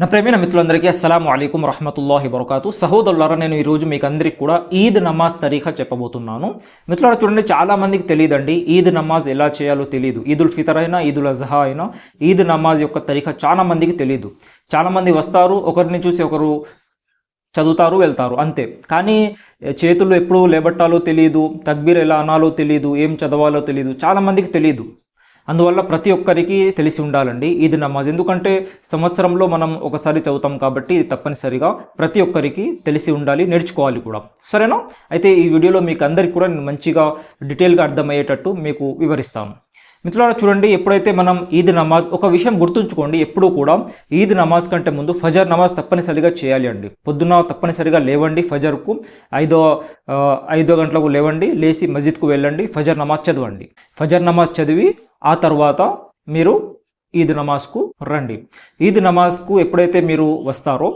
నా ప్రేమైన మిత్రులందరికీ అస్సలం అయికం రహమతుల్లాహి వరకాతు సహోదరులారా నేను ఈరోజు మీకు అందరికీ కూడా ఈద్ నమాజ్ తరీఖా చెప్పబోతున్నాను. మిత్రులారా చూడండి చాలా మందికి తెలియదండి ఈద్ నమాజ్ ఎలా చేయాలో తెలియదు ఈదుల్ ఫితర్ అయినా ఈదుల్ అజహా అయినా ఈద్ నమాజ్ యొక్క తరీఖా చాలామందికి తెలియదు చాలామంది వస్తారు ఒకరిని చూసి ఒకరు చదువుతారు వెళ్తారు అంతే. కానీ చేతులు ఎప్పుడు లేబట్టాలో తెలియదు తక్బీర్ ఎలా అనాలో తెలియదు ఏం చదవాలో తెలియదు చాలా మందికి తెలియదు అందువల్ల ప్రతి ఒక్కరికి తెలిసి ఉండాలండి ఈద్ నమాజ్. ఎందుకంటే సంవత్సరంలో మనం ఒకసారి చదువుతాం కాబట్టి ఇది తప్పనిసరిగా ప్రతి ఒక్కరికి తెలిసి ఉండాలి నేర్చుకోవాలి కూడా. సరేనా? అయితే ఈ వీడియోలో మీకు అందరికీ కూడా నేను మంచిగా డీటెయిల్గా అర్థమయ్యేటట్టు మీకు వివరిస్తాను. మిత్రులారా చూడండి ఎప్పుడైతే మనం ఈద్ నమాజ్ ఒక విషయం గుర్తుంచుకోండి ఎప్పుడూ కూడా ఈద్ నమాజ్ కంటే ముందు ఫజర్ నమాజ్ తప్పనిసరిగా చేయాలి అండి. పొద్దున తప్పనిసరిగా లేవండి ఫజర్కు ఐదో ఐదో గంటలకు లేవండి లేచి మస్జిద్కు వెళ్ళండి ఫజర్ నమాజ్ చదవండి. ఫజర్ నమాజ్ చదివి ఆ తర్వాత మీరు ఈద్ నమాజ్కు రండి. ఈద్ నమాజ్కు ఎప్పుడైతే మీరు వస్తారో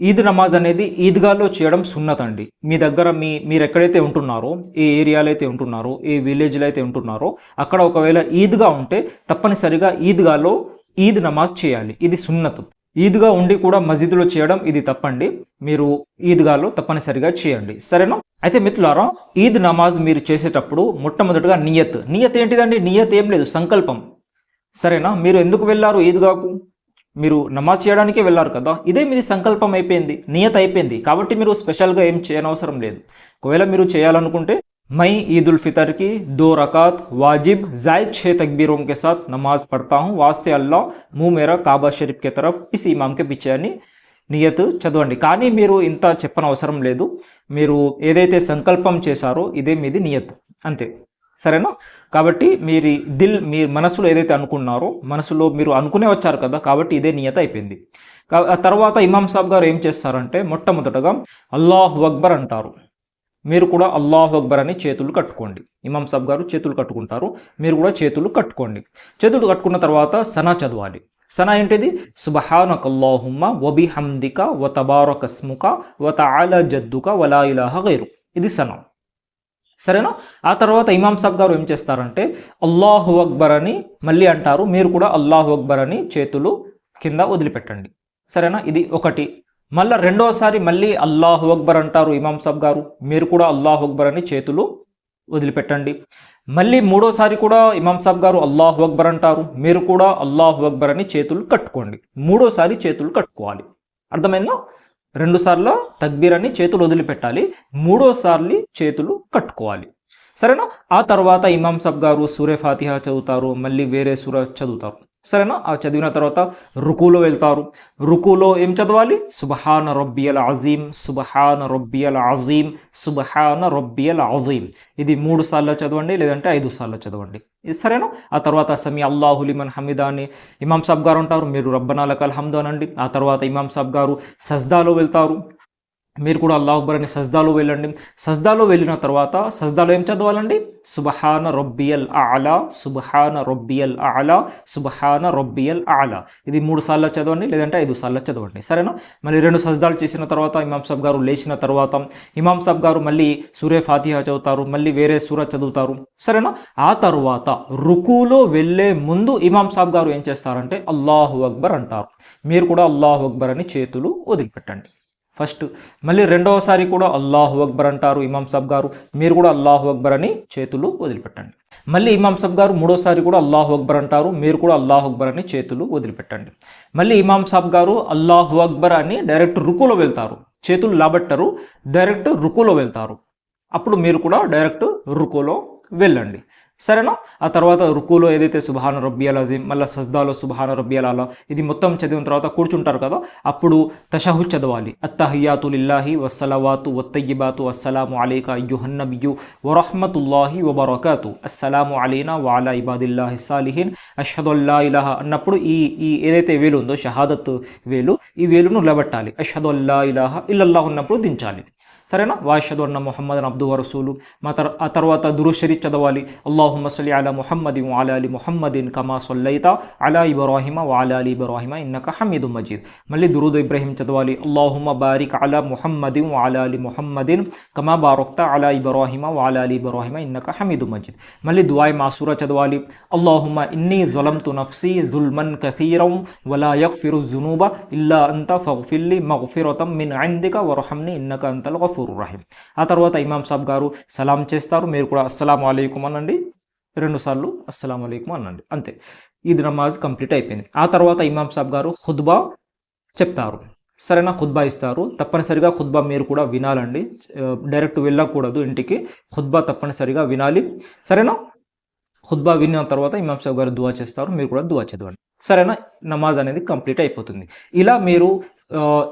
ఈద్ నమాజ్ అనేది ఈద్గాలో చేయడం సున్నత్ అండి మీ దగ్గర మీ మీరు ఎక్కడైతే ఉంటున్నారో ఏ ఏరియాలో అయితే ఉంటున్నారో ఏ విలేజ్లో అయితే ఉంటున్నారో అక్కడ ఒకవేళ ఈద్గా ఉంటే తప్పనిసరిగా ఈద్గాలో ఈద్ నమాజ్ చేయాలి. ఇది సున్నత్. ఈద్గా ఉండి కూడా మస్జిద్లో చేయడం ఇది తప్పండి. మీరు ఈద్గాలో తప్పనిసరిగా చేయండి. సరేనా? అయితే మిత్రులారా ఈద్ నమాజ్ మీరు చేసేటప్పుడు మొట్టమొదటిగా నియత్. నియత్ ఏంటిదండి? నియత్ ఏం లేదు సంకల్పం. సరేనా? మీరు ఎందుకు వెళ్ళారు ఈద్గాకు? మీరు నమాజ్ చేయడానికే వెళ్ళారు కదా. ఇదే మీది సంకల్పం అయిపోయింది నియత అయిపోయింది. కాబట్టి మీరు స్పెషల్గా ఏం చేయనవసరం లేదు. ఒకవేళ మీరు చేయాలనుకుంటే मैं ईद उल फितर की दो रकात वाजिब जायद छः तकबीरों के साथ नमाज पढ़ता हूँ वास्ते अल्लाह मुँह मेरा काबा शरीफ के तरफ इस इमाम के पीछे అని నియత్ చదవండి కానీ మీరు ఇంత చెప్పనవసరం లేదు మీరు ఏదైతే సంకల్పం చేశారో ఇదే మీది నియత్ అంతే సరేనా కాబట్టి మీరు దిల్ మీ మనసులో ఏదైతే అనుకున్నారో మనసులో మీరు అనుకునే వచ్చారు కదా కాబట్టి ఇదే నియత అయిపోయింది కా- ఆ తర్వాత ఇమాం సాబ్ గారు ఏం చేస్తారంటే మొట్టమొదటగా అల్లాహు అక్బర్ అంటారు మీరు కూడా అల్లాహు అక్బర్ అని చేతులు కట్టుకోండి. ఇమాం సాబ్ గారు చేతులు కట్టుకుంటారు. మీరు కూడా చేతులు కట్టుకోండి. చేతులు కట్టుకున్న తర్వాత సనా చదవాలి. సనా ఏంటిది? సుబహానక అల్లాహుమ్మ వబి హమ్దిక వ తబారకస్ముక వ తఆల జద్దుక వలా ఇలాహ గైరు. ఇది సనా. సరేనా? ఆ తర్వాత ఇమాం సాబ్ గారు ఏం చేస్తారంటే అల్లాహు అక్బర్ అని మళ్ళీ అంటారు. మీరు కూడా అల్లాహు అక్బర్ అని చేతులు కింద వదిలిపెట్టండి. సరేనా? ఇది ఒకటి. మళ్ళా రెండోసారి మళ్ళీ అల్లాహు అక్బర్ అంటారు ఇమాం సాబ్ గారు. మీరు కూడా అల్లాహు అక్బర్ అని చేతులు వదిలిపెట్టండి. మళ్ళీ మూడోసారి కూడా ఇమాం సాబ్ గారు అల్లాహు అక్బర్ అంటారు. మీరు కూడా అల్లాహు అక్బర్ అని చేతులు కట్టుకోండి. మూడోసారి చేతులు కట్టుకోవాలి. అర్థమైందా? రెండుసార్లు తక్బీర్ అని చేతులు వదిలిపెట్టాలి. మూడోసార్లు చేతులు కట్టుకోవాలి. సరేనా? ఆ తర్వాత ఇమాం సాబ్ గారు సూర్య ఫాతిహా చదువుతారు. మళ్ళీ వేరే సూర చదువుతారు. సరేనా? ఆ చదివిన తర్వాత రుకులో వెళ్తారు. రుకులో ఏం చదవాలి? సుబహాన రొబ్బియల్ అజీం సుబహాన రొబ్బియల్ అజీం సుబహాన రొబ్బియల్ అజీం ఇది మూడు సార్లు చదవండి లేదంటే ఐదు సార్లు చదవండి. ఇది సరేనా? ఆ తర్వాత సమీ అల్లాహులిమన్ హమీదా అని ఇమాం సాబ్ గారు ఉంటారు. మీరు రబ్బనాలకల్ హమ్దు అనండి ఆ తర్వాత ఇమాం సాబ్ గారు సజ్దాలో వెళ్తారు. మీరు కూడా అల్లాహ్ అక్బర్ అని సజ్దాలో వెళ్ళండి. సజ్దాలో వెళ్ళిన తర్వాత సజ్దాలో ఏం చదవాలండి? సుబహాన రొబ్బియల్ ఆలా సుబహాన రొబ్బియల్ ఆలా సుబహాన రొబ్బియల్ ఆలా ఇది మూడు సార్లు చదవండి లేదంటే ఐదు సార్లు చదవండి. సరేనా? మళ్ళీ రెండు సజ్దాలు చేసిన తర్వాత ఇమాం సాబ్ గారు లేచిన తర్వాత ఇమాం సాబ్ గారు మళ్ళీ సూర్య ఫాతిహా చదువుతారు మళ్ళీ వేరే సూర చదువుతారు. సరేనా? ఆ తర్వాత రుకులో వెళ్ళే ముందు ఇమాం సాబ్ గారు ఏం చేస్తారంటే అల్లాహు అక్బర్ అంటారు. మీరు కూడా అల్లాహు అక్బర్ అని చేతులు వదిలిపెట్టండి ఫస్ట్. మళ్ళీ రెండవసారి కూడా అల్లాహు అక్బర్ అంటారు ఇమాం సాబ్ గారు. మీరు కూడా అల్లాహు అక్బర్ అని చేతులు వదిలిపెట్టండి. మళ్ళీ ఇమాం సాబ్ గారు మూడోసారి కూడా అల్లాహు అక్బర్ అంటారు. మీరు కూడా అల్లాహు అక్బర్ అని చేతులు వదిలిపెట్టండి. మళ్ళీ ఇమాం సాబ్ గారు అల్లాహు అక్బర్ అని డైరెక్ట్ రుకులో వెళ్తారు. చేతులు లాబట్టరు డైరెక్ట్ రుకులో వెళ్తారు. అప్పుడు మీరు కూడా డైరెక్ట్ రుకులో వెళ్ళండి. సరేనా? ఆ తర్వాత రుకులో ఏదైతే సుభాన రబ్బియల్ మళ్ళీ సజ్దాలో సుభాన రబ్బియల్ అలా ఇది మొత్తం చదివిన తర్వాత కూర్చుంటారు కదా అప్పుడు తషహు చదవాలి. అత్తహియాతు లిల్లాహి వస్సలవాతు వత్తయ్యిబాతు అస్సలాము అలీక అయ్యుహన్నబియు వరహ్మతుల్లాహి వబరకాతు. అస్సలాము అలీనా వాలా ఇబాదిల్లాహి సాలిహిన్. అషదుల్లా ఇలాహ అన్నప్పుడు ఈ ఈ ఏదైతే వేలు ఉందో షహాదత్ వేలు ఈ వేలును నిలబెట్టాలి. అషదుల్లా ఇలాహ ఇల్లల్లా ఉన్నప్పుడు దించాలి. సరేనా? వాషదు అన్న మొహమ్మద్ అబ్దు వరసూలు మా తర్ ఆ తర్వాత దురుషరీఫ్ చదవాలి. అల్లాహుమ్మ సల్లి అలా ముహమ్మదిన్ వాలా అలి ముహమ్మదిన్ కమా సొల్లైత అలా ఇబ్రాహిమ వాలా అలి ఇబ్రాహిమ ఇన్నక హమీదు మజీద్ మళ్ళీ దురూద్ ఇబ్రాహిం చదవాలి అల్లాహుమ్మ బారిక్ అలా ముహమ్మదిన్ వాలా అలి ముహమ్మదిన్ కమా బారొక్త అలా ఇబ్రాహిమ వాలా అలి ఇబ్రాహిమ ఇన్నక హమీదు మజీద్ మళ్ళీ దువాయ్ మాసూరా చదవాలి అల్లాహుమ్మ ఇన్నీ జులంతు నఫ్సీ జుల్మన్ కథీరం వలా యగ్ఫిరు జునూబ ఇల్లా అంత ఫగ్ఫిల్లి మగ్ఫిరతం మిన్ ఇందిక వరహమ్ని ఇన్నక అంతల్ గఫూరు రహీం ఆ తర్వాత ఇమాం సాబ్ గారు సలాం చేస్తారు మీరు కూడా అస్సలం అలైకుం అనండి రెండు సార్లు అస్సలం అలైకుం అనండి. అంతే. ఈద్ నమాజ్ కంప్లీట్ అయిపోయింది. ఆ తర్వాత ఇమాం సాబ్ గారు ఖుద్బా చెప్తారు. సరేనా ఖుద్బా ఇస్తారు. తప్పనిసరిగా ఖుద్బా మీరు కూడా వినాలండి. డైరెక్ట్ వెళ్ళకూడదు ఇంటికి. ఖుద్బా తప్పనిసరిగా వినాలి. సరేనా? ఖుద్బా విన్న తర్వాత ఇమాం సాబ్ గారు దువా చేస్తారు మీరు కూడా దువా చదవండి. సరేనా? నమాజ్ అనేది కంప్లీట్ అయిపోతుంది. ఇలా మీరు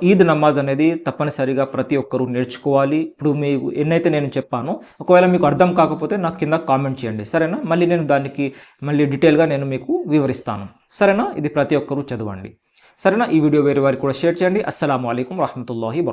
ఈద్ నమాజ్ అనేది తప్పనిసరిగా ప్రతి ఒక్కరూ నేర్చుకోవాలి. ఇప్పుడు మీకు ఎన్నైతే నేను చెప్పానో ఒకవేళ మీకు అర్థం కాకపోతే నాకు కింద కామెంట్ చేయండి. సరేనా? మళ్ళీ నేను దానికి మళ్ళీ డీటెయిల్గా నేను మీకు వివరిస్తాను. సరేనా? ఇది ప్రతి ఒక్కరూ చదవండి. సరేనా? ఈ వీడియో వేరే వారికి కూడా షేర్ చేయండి. అస్సలం అయికం వరహమూల వబర్కాతుహు